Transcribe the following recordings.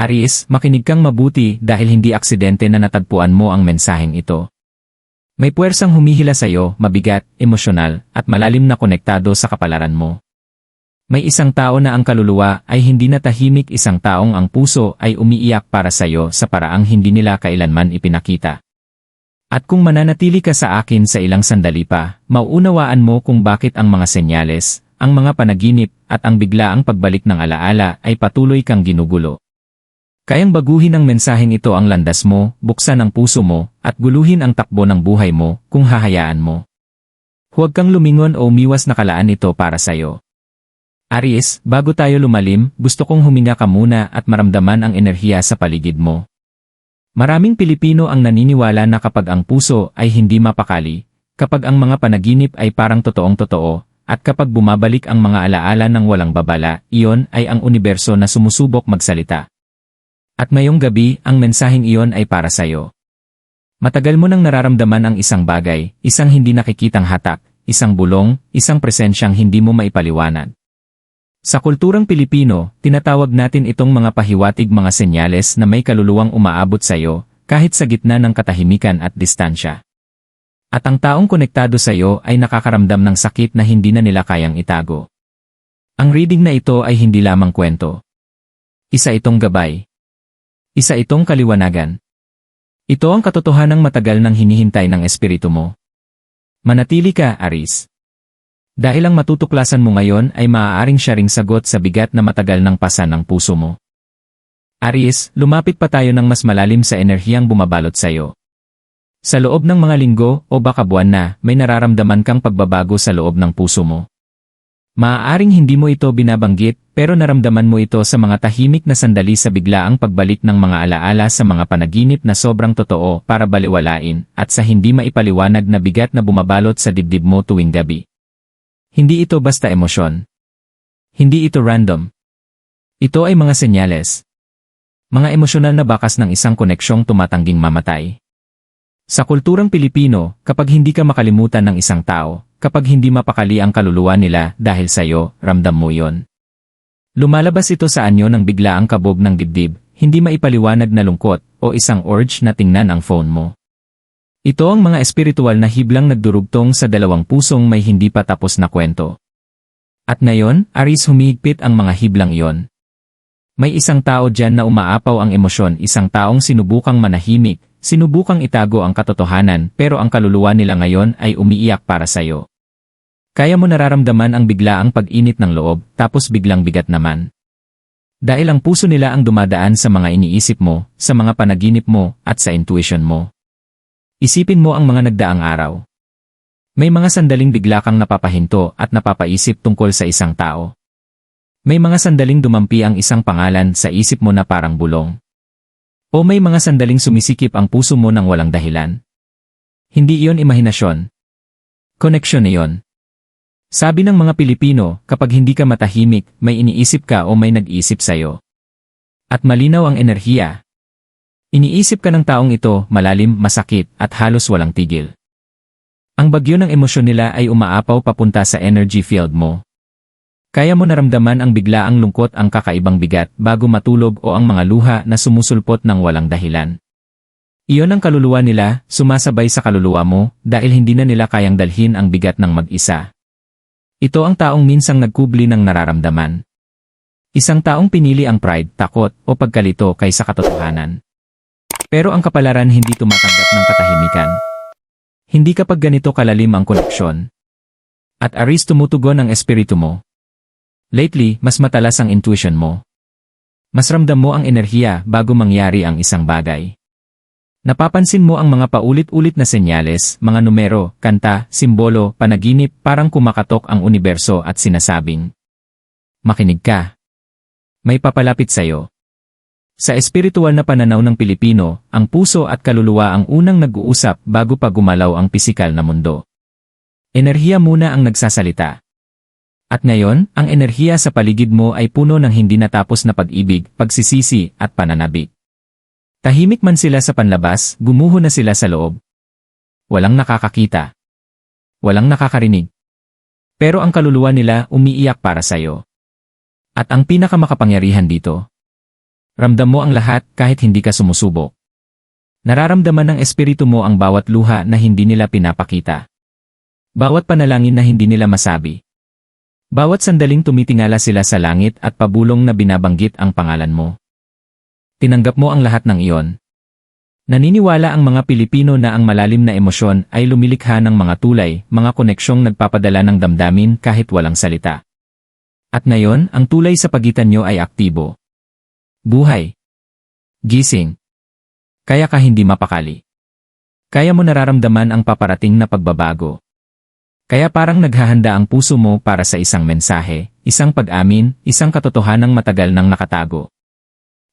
Aries, makinig kang mabuti dahil hindi aksidente na natagpuan mo ang mensaheng ito. May puwersang humihila sa iyo, mabigat, emosyonal, at malalim na konektado sa kapalaran mo. May isang tao na ang kaluluwa ay hindi na tahimik isang taong ang puso ay umiiyak para sa iyo sa paraang hindi nila kailanman ipinakita. At kung mananatili ka sa akin sa ilang sandali pa, mauunawaan mo kung bakit ang mga senyales, ang mga panaginip, at ang biglaang pagbalik ng alaala ay patuloy kang ginugulo. Kayang baguhin ng mensaheng ito ang landas mo, buksan ang puso mo, at guluhin ang takbo ng buhay mo kung hahayaan mo. Huwag kang lumingon o umiwas na kalaan ito para sa'yo. Aries, bago tayo lumalim, gusto kong huminga ka muna at maramdaman ang enerhiya sa paligid mo. Maraming Pilipino ang naniniwala na kapag ang puso ay hindi mapakali, kapag ang mga panaginip ay parang totoong totoo, at kapag bumabalik ang mga alaala ng walang babala, iyon ay ang universo na sumusubok magsalita. At ngayong gabi, ang mensaheng iyon ay para sa'yo. Matagal mo nang nararamdaman ang isang bagay, isang hindi nakikitang hatak, isang bulong, isang presensyang hindi mo maipaliwanag. Sa kulturang Pilipino, tinatawag natin itong mga pahiwatig mga senyales na may kaluluwang umaabot sa iyo, kahit sa gitna ng katahimikan at distansya. At ang taong konektado sa iyo ay nakakaramdam ng sakit na hindi na nila kayang itago. Ang reading na ito ay hindi lamang kwento. Isa itong gabay. Isa itong kaliwanagan. Ito ang katotohanang matagal nang hinihintay ng espiritu mo. Manatili ka, Aris. Dahil ang matutuklasan mo ngayon ay maaaring siya ring sagot sa bigat na matagal ng pasan ng puso mo. Aries, lumapit pa tayo ng mas malalim sa enerhiyang bumabalot sa iyo. Sa loob ng mga linggo o baka buwan na, may nararamdaman kang pagbabago sa loob ng puso mo. Maaaring hindi mo ito binabanggit, pero naramdaman mo ito sa mga tahimik na sandali sa biglaang pagbalik ng mga alaala sa mga panaginip na sobrang totoo para baliwalain, at sa hindi maipaliwanag na bigat na bumabalot sa dibdib mo tuwing gabi. Hindi ito basta emosyon. Hindi ito random. Ito ay mga senyales. Mga emosyonal na bakas ng isang koneksyong tumatangging mamatay. Sa kulturang Pilipino, kapag hindi ka makalimutan ng isang tao, kapag hindi mapakali ang kaluluwa nila dahil sa'yo, ramdam mo yon. Lumalabas ito sa anyo ng biglaang kabog ng dibdib, hindi maipaliwanag na lungkot, o isang urge na tingnan ang phone mo. Ito ang mga espiritual na hiblang nagdurugtong sa dalawang pusong may hindi pa tapos na kwento. At ngayon, Aris humigpit ang mga hiblang iyon. May isang tao dyan na umaapaw ang emosyon, isang taong sinubukang manahimik, sinubukang itago ang katotohanan pero ang kaluluwa nila ngayon ay umiiyak para sa'yo. Kaya mo nararamdaman ang biglaang pag-init ng loob, tapos biglang bigat naman. Dahil ang puso nila ang dumadaan sa mga iniisip mo, sa mga panaginip mo, at sa intuition mo. Isipin mo ang mga nagdaang araw. May mga sandaling bigla kang napapahinto at napapaisip tungkol sa isang tao. May mga sandaling dumampi ang isang pangalan sa isip mo na parang bulong. O may mga sandaling sumisikip ang puso mo ng walang dahilan. Hindi iyon imahinasyon. Koneksyon iyon. Sabi ng mga Pilipino, kapag hindi ka matahimik, may iniisip ka o may nag-iisip sa'yo. At malinaw ang enerhiya. Iniisip ka ng taong ito, malalim, masakit, at halos walang tigil. Ang bagyo ng emosyon nila ay umaapaw papunta sa energy field mo. Kaya mo naramdaman ang biglaang lungkot ang kakaibang bigat bago matulog o ang mga luha na sumusulpot ng walang dahilan. Iyon ang kaluluwa nila, sumasabay sa kaluluwa mo, dahil hindi na nila kayang dalhin ang bigat ng mag-isa. Ito ang taong minsang nagkubli ng nararamdaman. Isang taong pinili ang pride, takot, o pagkalito kaysa katotohanan. Pero ang kapalaran hindi tumatanggap ng katahimikan. Hindi kapag ganito kalalim ang koneksyon. At aris tumutugon ang espiritu mo. Lately, mas matalas ang intuition mo. Mas ramdam mo ang enerhiya bago mangyari ang isang bagay. Napapansin mo ang mga paulit-ulit na senyales, mga numero, kanta, simbolo, panaginip, parang kumakatok ang universo at sinasabing. Makinig ka. May papalapit sa'yo. Sa espiritual na pananaw ng Pilipino, ang puso at kaluluwa ang unang nag-uusap bago pa gumalaw ang pisikal na mundo. Enerhiya muna ang nagsasalita. At ngayon, ang enerhiya sa paligid mo ay puno ng hindi natapos na pag-ibig, pagsisisi, at pananabik. Tahimik man sila sa panlabas, gumuho na sila sa loob. Walang nakakakita. Walang nakakarinig. Pero ang kaluluwa nila umiiyak para sa'yo. At ang pinakamakapangyarihan dito, Ramdam mo ang lahat kahit hindi ka sumusubok. Nararamdaman ng espiritu mo ang bawat luha na hindi nila pinapakita. Bawat panalangin na hindi nila masabi. Bawat sandaling tumitingala sila sa langit at pabulong na binabanggit ang pangalan mo. Tinanggap mo ang lahat ng iyon. Naniniwala ang mga Pilipino na ang malalim na emosyon ay lumilikha ng mga tulay, mga koneksyong nagpapadala ng damdamin kahit walang salita. At ngayon, ang tulay sa pagitan nyo ay aktibo. Buhay. Gising. Kaya ka hindi mapakali. Kaya mo nararamdaman ang paparating na pagbabago. Kaya parang naghahanda ang puso mo para sa isang mensahe, isang pag-amin, isang katotohanang matagal nang nakatago.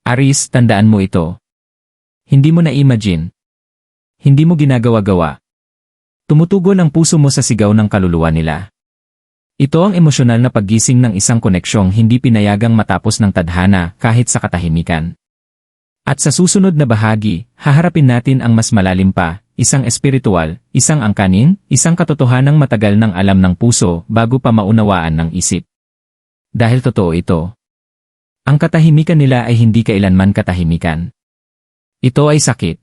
Aris, tandaan mo ito. Hindi mo na-imagine. Hindi mo ginagawa-gawa. Tumutugon ang puso mo sa sigaw ng kaluluwa nila. Ito ang emosyonal na paggising ng isang koneksyong hindi pinayagang matapos ng tadhana kahit sa katahimikan. At sa susunod na bahagi, haharapin natin ang mas malalim pa, isang espiritual, isang angkanin, isang katotohanang matagal ng alam ng puso bago pa maunawaan ng isip. Dahil totoo ito. Ang katahimikan nila ay hindi kailanman katahimikan. Ito ay sakit.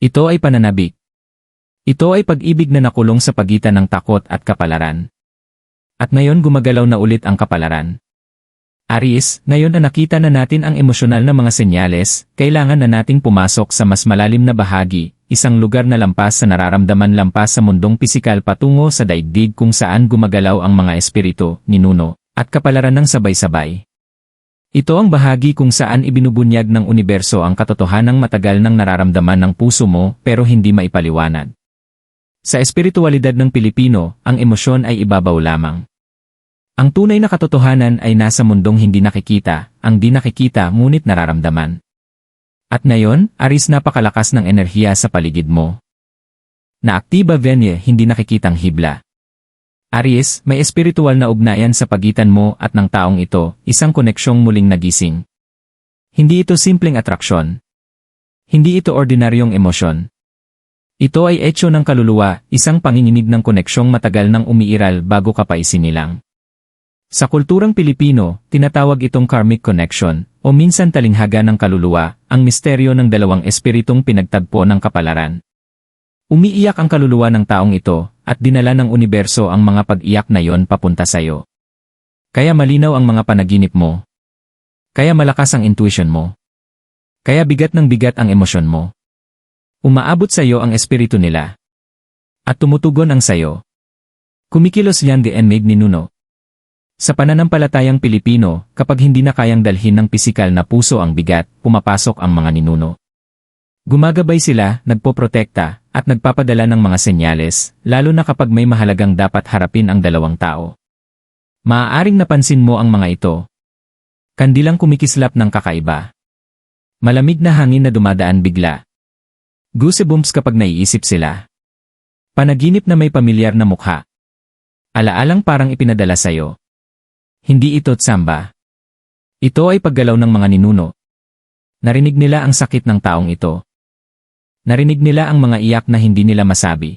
Ito ay pananabik. Ito ay pag-ibig na nakulong sa pagitan ng takot at kapalaran. At ngayon gumagalaw na ulit ang kapalaran. Aris, ngayon na nakita na natin ang emosyonal na mga senyales, kailangan na nating pumasok sa mas malalim na bahagi, isang lugar na lampas sa nararamdaman lampas sa mundong pisikal patungo sa daigdig kung saan gumagalaw ang mga espiritu, ninuno, at kapalaran ng sabay-sabay. Ito ang bahagi kung saan ibinubunyag ng universo ang katotohanang matagal ng nararamdaman ng puso mo pero hindi maipaliwanag. Sa espiritualidad ng Pilipino, ang emosyon ay ibabaw lamang. Ang tunay na katotohanan ay nasa mundong hindi nakikita, ang di nakikita ngunit nararamdaman. At ngayon, aris napakalakas ng enerhiya sa paligid mo. Naaktiba venye hindi nakikitang hibla. Aries, may espiritual na ugnayan sa pagitan mo at ng taong ito, isang koneksyong muling nagising. Hindi ito simpleng atraksyon. Hindi ito ordinaryong emosyon. Ito ay etyo ng kaluluwa, isang panginginig ng koneksyong matagal nang umiiral bago ka pa isinilang. Sa kulturang Pilipino, tinatawag itong karmic connection, o minsan talinghaga ng kaluluwa, ang misteryo ng dalawang espiritong pinagtagpo ng kapalaran. Umiiyak ang kaluluwa ng taong ito, at dinala ng universo ang mga pag-iyak na yon papunta sa'yo. Kaya malinaw ang mga panaginip mo. Kaya malakas ang intuition mo. Kaya bigat ng bigat ang emosyon mo. Umaabot sa iyo ang espiritu nila. At tumutugon ang sayo. Kumikilos yan di enmig ni Nuno. Sa pananampalatayang Pilipino, kapag hindi na kayang dalhin ng pisikal na puso ang bigat, pumapasok ang mga ninuno. Gumagabay sila, nagpoprotekta, at nagpapadala ng mga senyales, lalo na kapag may mahalagang dapat harapin ang dalawang tao. Maaaring napansin mo ang mga ito. Kandilang kumikislap ng kakaiba. Malamig na hangin na dumadaan bigla. Goosebumps kapag naiisip sila. Panaginip na may pamilyar na mukha. Alaalang parang ipinadala sa'yo. Hindi ito tsamba. Ito ay paggalaw ng mga ninuno. Narinig nila ang sakit ng taong ito. Narinig nila ang mga iyak na hindi nila masabi.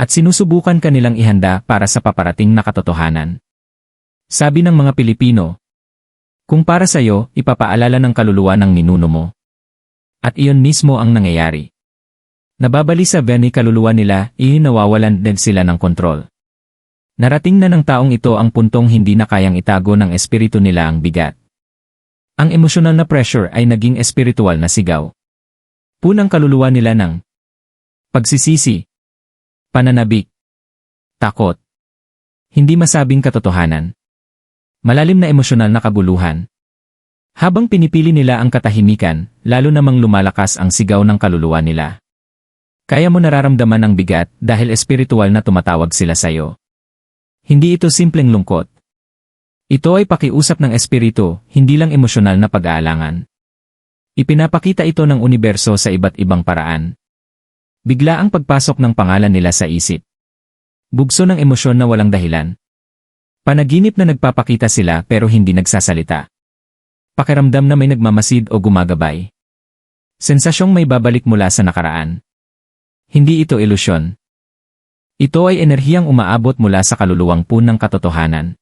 At sinusubukan kanilang ihanda para sa paparating na katotohanan. Sabi ng mga Pilipino, Kung para sa iyo, ipapaalala ng kaluluwa ng ninuno mo. At iyon mismo ang nangyayari. Nababali sa veni kaluluwa nila, iyon nawawalan din sila ng kontrol. Narating na ng taong ito ang puntong hindi na kayang itago ng espiritu nila ang bigat. Ang emosyonal na pressure ay naging espiritual na sigaw. Punang kaluluwa nila ng pagsisisi, pananabik, takot, hindi masabing katotohanan, malalim na emosyonal na kabuluhan. Habang pinipili nila ang katahimikan, lalo namang lumalakas ang sigaw ng kaluluwa nila. Kaya mo nararamdaman ang bigat dahil espiritual na tumatawag sila sa'yo. Hindi ito simpleng lungkot. Ito ay pakiusap ng espiritu, hindi lang emosyonal na pag-aalangan. Ipinapakita ito ng universo sa iba't ibang paraan. Bigla ang pagpasok ng pangalan nila sa isip. Bugso ng emosyon na walang dahilan. Panaginip na nagpapakita sila pero hindi nagsasalita. Pakiramdam na may nagmamasid o gumagabay. Sensasyong may babalik mula sa nakaraan. Hindi ito ilusyon. Ito ay enerhiyang umaabot mula sa kaluluwang punang katotohanan.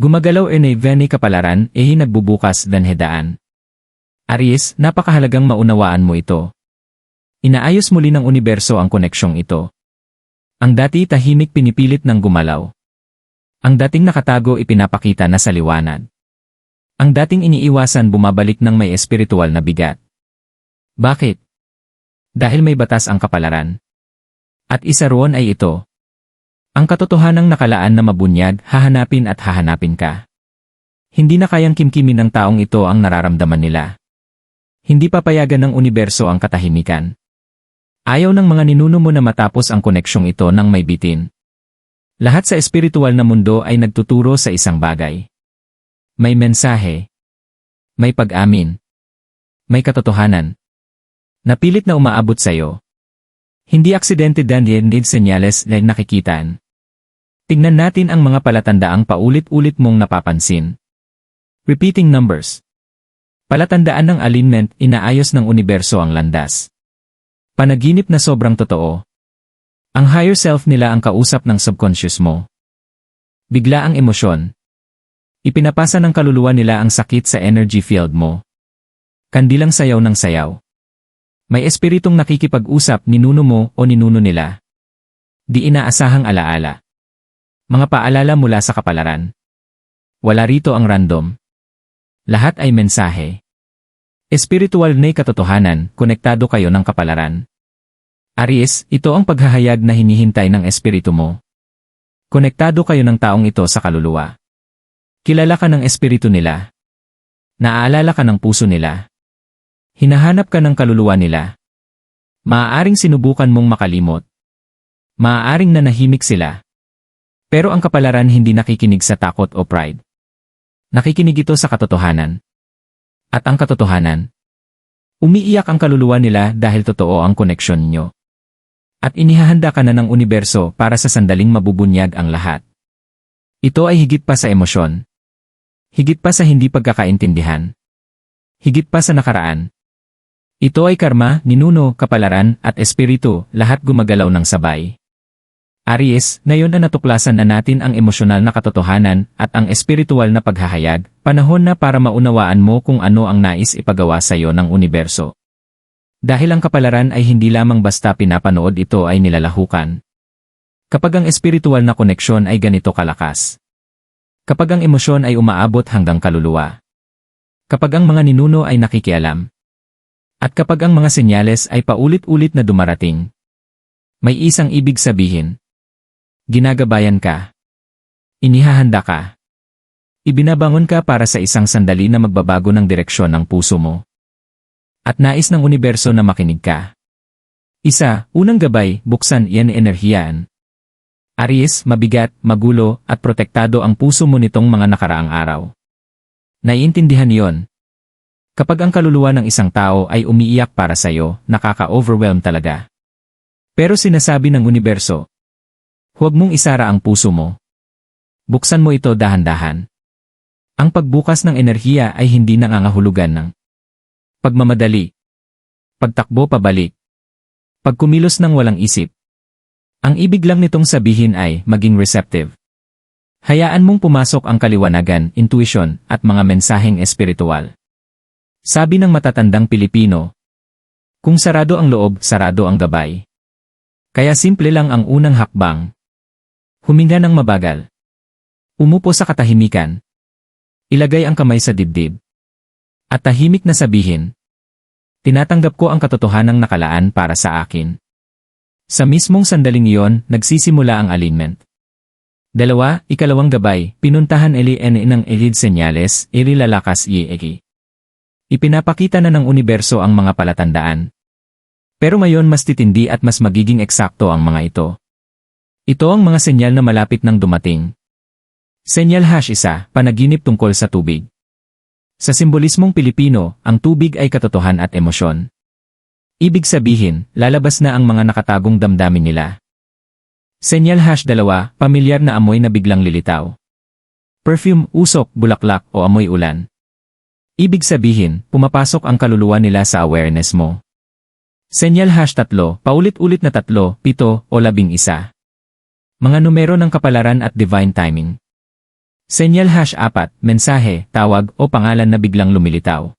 Gumagalaw e veni kapalaran e nagbubukas dan hedaan. Aries, napakahalagang maunawaan mo ito. Inaayos muli ng universo ang koneksyong ito. Ang dati tahimik pinipilit ng gumalaw. Ang dating nakatago ipinapakita na sa liwanag. Ang dating iniiwasan bumabalik ng may espiritual na bigat. Bakit? Dahil may batas ang kapalaran. At isa roon ay ito. Ang katotohanang nakalaan na mabunyag, hahanapin at hahanapin ka. Hindi na kayang kimkimin ng taong ito ang nararamdaman nila. Hindi papayagan ng universo ang katahimikan. Ayaw ng mga ninuno mo na matapos ang koneksyong ito ng may bitin. Lahat sa espiritual na mundo ay nagtuturo sa isang bagay. May mensahe. May pag-amin. May katotohanan. Napilit na umaabot sa iyo. Hindi aksidente dan need senyales na nakikitaan. Tingnan natin ang mga palatandaang paulit-ulit mong napapansin. Repeating numbers. Palatandaan ng alignment, inaayos ng universo ang landas. Panaginip na sobrang totoo. Ang higher self nila ang kausap ng subconscious mo. Bigla ang emosyon. Ipinapasa ng kaluluwa nila ang sakit sa energy field mo. Kandilang sayaw ng sayaw. May espiritong nakikipag-usap ninuno mo o ninuno nila. Di inaasahang alaala. Mga paalala mula sa kapalaran. Wala rito ang random. Lahat ay mensahe. Espiritual na katotohanan, konektado kayo ng kapalaran. Aries, ito ang paghahayag na hinihintay ng espiritu mo. Konektado kayo ng taong ito sa kaluluwa. Kilala ka ng espiritu nila. Naaalala ka ng puso nila. Hinahanap ka ng kaluluwa nila. Maaaring sinubukan mong makalimot. Maaaring nanahimik sila. Pero ang kapalaran hindi nakikinig sa takot o pride. Nakikinig ito sa katotohanan. At ang katotohanan? Umiiyak ang kaluluwa nila dahil totoo ang koneksyon nyo. At inihahanda ka na ng universo para sa sandaling mabubunyag ang lahat. Ito ay higit pa sa emosyon. Higit pa sa hindi pagkakaintindihan. Higit pa sa nakaraan. Ito ay karma, ninuno, kapalaran, at espiritu, lahat gumagalaw ng sabay. Aries, ngayon na natuklasan na natin ang emosyonal na katotohanan at ang espiritual na paghahayag, panahon na para maunawaan mo kung ano ang nais ipagawa sa iyo ng universo. Dahil ang kapalaran ay hindi lamang basta pinapanood ito ay nilalahukan. Kapag ang espiritual na koneksyon ay ganito kalakas. Kapag ang emosyon ay umaabot hanggang kaluluwa. Kapag ang mga ninuno ay nakikialam. At kapag ang mga senyales ay paulit-ulit na dumarating. May isang ibig sabihin, Ginagabayan ka. Inihahanda ka. Ibinabangon ka para sa isang sandali na magbabago ng direksyon ng puso mo. At nais ng universo na makinig ka. Isa, unang gabay, buksan iyan enerhiyan. Aries, mabigat, magulo, at protektado ang puso mo nitong mga nakaraang araw. Naiintindihan yon. Kapag ang kaluluwa ng isang tao ay umiiyak para sa'yo, nakaka-overwhelm talaga. Pero sinasabi ng universo, Huwag mong isara ang puso mo. Buksan mo ito dahan-dahan. Ang pagbukas ng enerhiya ay hindi nangangahulugan ng pagmamadali, pagtakbo pabalik, pagkumilos ng walang isip. Ang ibig lang nitong sabihin ay maging receptive. Hayaan mong pumasok ang kaliwanagan, intuition, at mga mensaheng espiritual. Sabi ng matatandang Pilipino, kung sarado ang loob, sarado ang gabay. Kaya simple lang ang unang hakbang, Huminga ng mabagal. Umupo sa katahimikan. Ilagay ang kamay sa dibdib. At tahimik na sabihin, Tinatanggap ko ang katotohanang nakalaan para sa akin. Sa mismong sandaling iyon, nagsisimula ang alignment. Dalawa, ikalawang gabay, pinuntahan en ng elid senyales, irilalakas iegi. Ipinapakita na ng universo ang mga palatandaan. Pero ngayon mas titindi at mas magiging eksakto ang mga ito. Ito ang mga senyal na malapit nang dumating. Senyal hash isa, panaginip tungkol sa tubig. Sa simbolismong Pilipino, ang tubig ay katotohan at emosyon. Ibig sabihin, lalabas na ang mga nakatagong damdamin nila. Senyal hash dalawa, pamilyar na amoy na biglang lilitaw. Perfume, usok, bulaklak o amoy ulan. Ibig sabihin, pumapasok ang kaluluwa nila sa awareness mo. Senyal hash tatlo, paulit-ulit na tatlo, pito o labing isa. Mga numero ng kapalaran at divine timing. Senyal hash 4, mensahe, tawag o pangalan na biglang lumilitaw.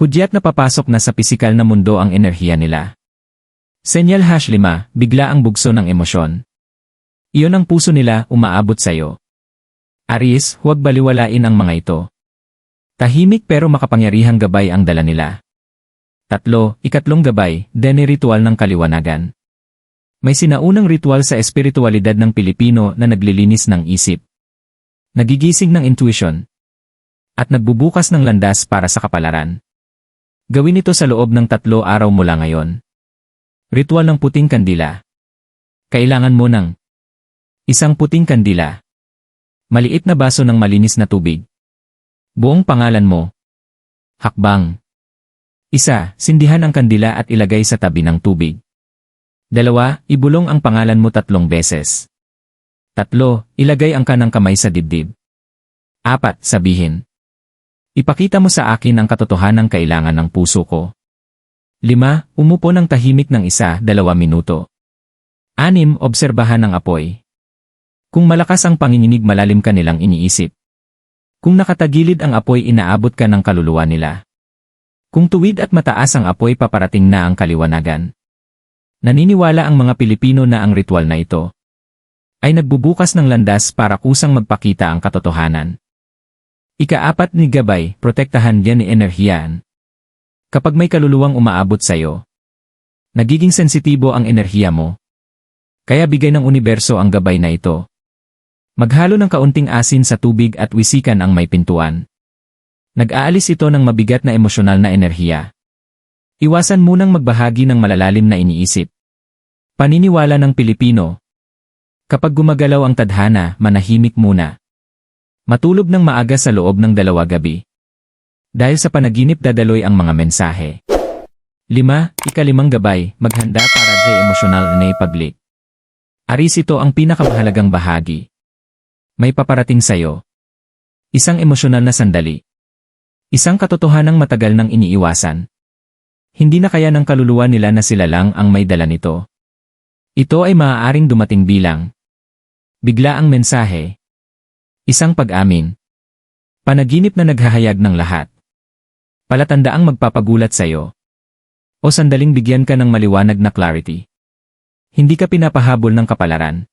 Hudyat na papasok na sa pisikal na mundo ang enerhiya nila. Senyal hash 5, bigla ang bugso ng emosyon. Iyon ang puso nila umaabot sa'yo. Aries, huwag baliwalain ang mga ito. Tahimik pero makapangyarihang gabay ang dala nila. Tatlo, ikatlong gabay, deni ritual ng kaliwanagan. May sinaunang ritual sa espiritualidad ng Pilipino na naglilinis ng isip. Nagigising ng intuition. At nagbubukas ng landas para sa kapalaran. Gawin ito sa loob ng tatlo araw mula ngayon. Ritual ng puting kandila. Kailangan mo ng isang puting kandila. Maliit na baso ng malinis na tubig. Buong pangalan mo. Hakbang. Isa, sindihan ang kandila at ilagay sa tabi ng tubig. Dalawa, ibulong ang pangalan mo tatlong beses. Tatlo, ilagay ang kanang kamay sa dibdib. Apat, sabihin. Ipakita mo sa akin ang katotohanan kailangan ng puso ko. Lima, umupo ng tahimik ng isa, dalawa minuto. Anim, obserbahan ang apoy. Kung malakas ang panginginig malalim ka nilang iniisip. Kung nakatagilid ang apoy inaabot ka ng kaluluwa nila. Kung tuwid at mataas ang apoy paparating na ang kaliwanagan. Naniniwala ang mga Pilipino na ang ritual na ito ay nagbubukas ng landas para kusang magpakita ang katotohanan. Ikaapat ni gabay, protektahan yan ni enerhiyan. Kapag may kaluluwang umaabot sa'yo, nagiging sensitibo ang enerhiya mo. Kaya bigay ng universo ang gabay na ito. Maghalo ng kaunting asin sa tubig at wisikan ang may pintuan. Nag-aalis ito ng mabigat na emosyonal na enerhiya. Iwasan munang magbahagi ng malalalim na iniisip. Paniniwala ng Pilipino. Kapag gumagalaw ang tadhana, manahimik muna. Matulog ng maaga sa loob ng dalawa gabi. Dahil sa panaginip dadaloy ang mga mensahe. Lima, ikalimang gabay, maghanda para sa emosyonal na ipaglik. Aris ito ang pinakamahalagang bahagi. May paparating sa'yo. Isang emosyonal na sandali. Isang katotohanang matagal nang iniiwasan. Hindi na kaya ng kaluluwa nila na sila lang ang may dala nito. Ito ay maaaring dumating bilang. Bigla ang mensahe, Isang pag-amin. Panaginip na naghahayag ng lahat. Palatandaang magpapagulat sa'yo. O sandaling bigyan ka ng maliwanag na clarity. Hindi ka pinapahabol ng kapalaran.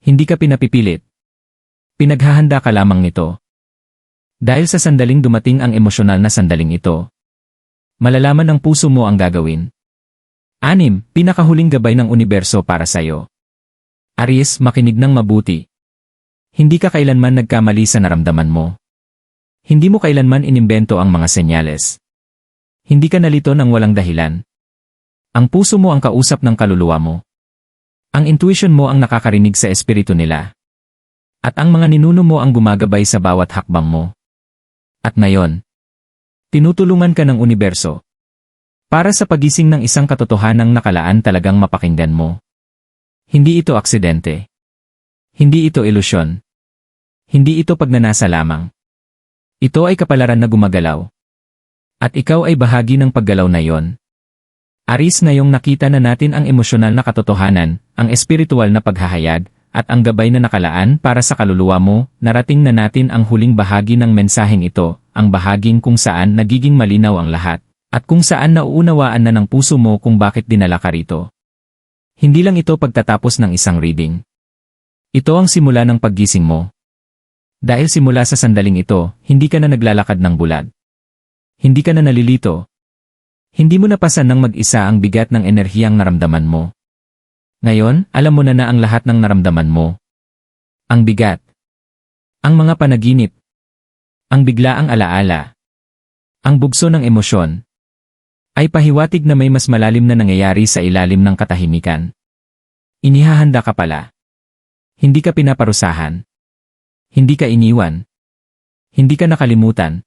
Hindi ka pinapipilit. Pinaghahanda ka lamang nito. Dahil sa sandaling dumating ang emosyonal na sandaling ito. Malalaman ng puso mo ang gagawin. Anim, pinakahuling gabay ng universo para sa'yo. Aries, makinig ng mabuti. Hindi ka kailanman nagkamali sa naramdaman mo. Hindi mo kailanman inimbento ang mga senyales. Hindi ka nalito ng walang dahilan. Ang puso mo ang kausap ng kaluluwa mo. Ang intuition mo ang nakakarinig sa espiritu nila. At ang mga ninuno mo ang gumagabay sa bawat hakbang mo. At ngayon, tinutulungan ka ng universo. Para sa pagising ng isang katotohanang nakalaan talagang mapakinggan mo. Hindi ito aksidente. Hindi ito ilusyon. Hindi ito pagnanasa lamang. Ito ay kapalaran na gumagalaw. At ikaw ay bahagi ng paggalaw na yon. Aris na yung nakita na natin ang emosyonal na katotohanan, ang espiritual na paghahayag, at ang gabay na nakalaan para sa kaluluwa mo, narating na natin ang huling bahagi ng mensaheng ito, ang bahaging kung saan nagiging malinaw ang lahat, at kung saan nauunawaan na ng puso mo kung bakit dinala ka rito. Hindi lang ito pagtatapos ng isang reading. Ito ang simula ng paggising mo. Dahil simula sa sandaling ito, hindi ka na naglalakad ng bulag. Hindi ka na nalilito. Hindi mo napasan ng mag-isa ang bigat ng enerhiyang naramdaman mo. Ngayon, alam mo na na ang lahat ng naramdaman mo. Ang bigat. Ang mga panaginip. Ang biglaang alaala. Ang bugso ng emosyon. Ay pahiwatig na may mas malalim na nangyayari sa ilalim ng katahimikan. Inihahanda ka pala. Hindi ka pinaparusahan. Hindi ka iniwan. Hindi ka nakalimutan.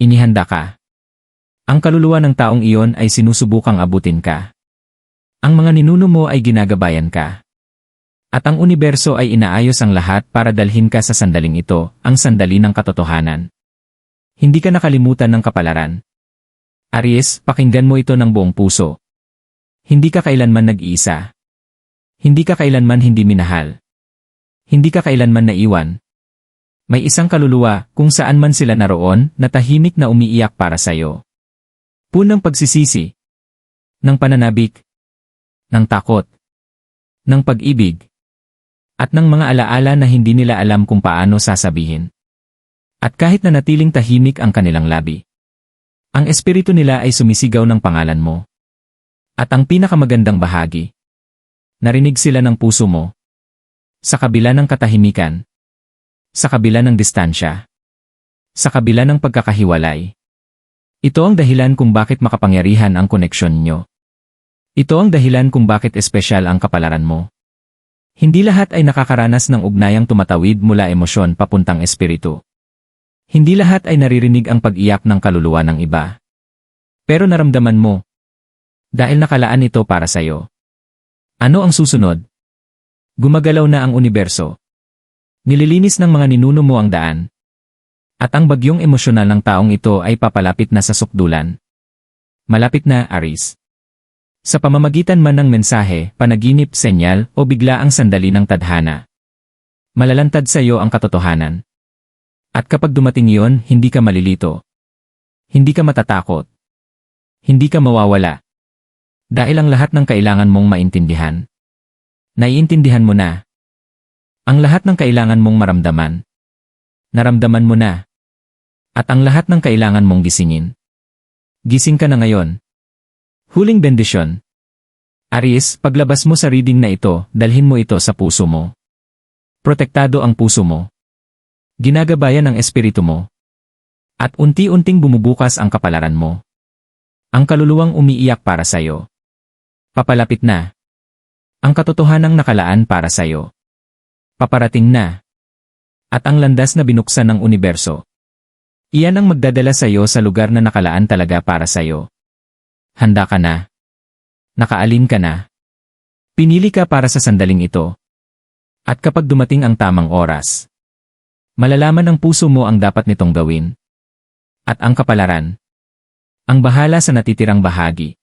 Inihanda ka. Ang kaluluwa ng taong iyon ay sinusubukang abutin ka. Ang mga ninuno mo ay ginagabayan ka. At ang universo ay inaayos ang lahat para dalhin ka sa sandaling ito, ang sandali ng katotohanan. Hindi ka nakalimutan ng kapalaran. Aries, pakinggan mo ito ng buong puso. Hindi ka kailanman nag-iisa. Hindi ka kailanman hindi minahal. Hindi ka kailanman naiwan. May isang kaluluwa, kung saan man sila naroon, na tahimik na umiiyak para sa'yo. Punang pagsisisi. Ng pananabik. Ng takot. Ng pag-ibig. At ng mga alaala na hindi nila alam kung paano sasabihin. At kahit na natiling tahimik ang kanilang labi. Ang espiritu nila ay sumisigaw ng pangalan mo. At ang pinakamagandang bahagi. Narinig sila ng puso mo. Sa kabila ng katahimikan. Sa kabila ng distansya. Sa kabila ng pagkakahiwalay. Ito ang dahilan kung bakit makapangyarihan ang koneksyon nyo. Ito ang dahilan kung bakit espesyal ang kapalaran mo. Hindi lahat ay nakakaranas ng ugnayang tumatawid mula emosyon papuntang espiritu. Hindi lahat ay naririnig ang pag-iyak ng kaluluwa ng iba. Pero naramdaman mo. Dahil nakalaan ito para sa'yo. Ano ang susunod? Gumagalaw na ang universo. Nililinis ng mga ninuno mo ang daan. At ang bagyong emosyonal ng taong ito ay papalapit na sa sukdulan. Malapit na, Aris. Sa pamamagitan man ng mensahe, panaginip, senyal, o bigla ang sandali ng tadhana. Malalantad sa iyo ang katotohanan. At kapag dumating iyon, hindi ka malilito. Hindi ka matatakot. Hindi ka mawawala. Dahil ang lahat ng kailangan mong maintindihan. Naiintindihan mo na. Ang lahat ng kailangan mong maramdaman. Naramdaman mo na. At ang lahat ng kailangan mong gisingin. Gising ka na ngayon. Huling bendisyon. Aries, paglabas mo sa reading na ito, dalhin mo ito sa puso mo. Protektado ang puso mo. Ginagabayan ang espiritu mo. At unti-unting bumubukas ang kapalaran mo. Ang kaluluwang umiiyak para sa'yo. Papalapit na. Ang katotohanang nakalaan para sa'yo. Paparating na. At ang landas na binuksan ng universo. Iyan ang magdadala sa'yo sa lugar na nakalaan talaga para sa'yo. Handa ka na. Nakaalin ka na. Pinili ka para sa sandaling ito. At kapag dumating ang tamang oras, malalaman ng puso mo ang dapat nitong gawin. At ang kapalaran. Ang bahala sa natitirang bahagi.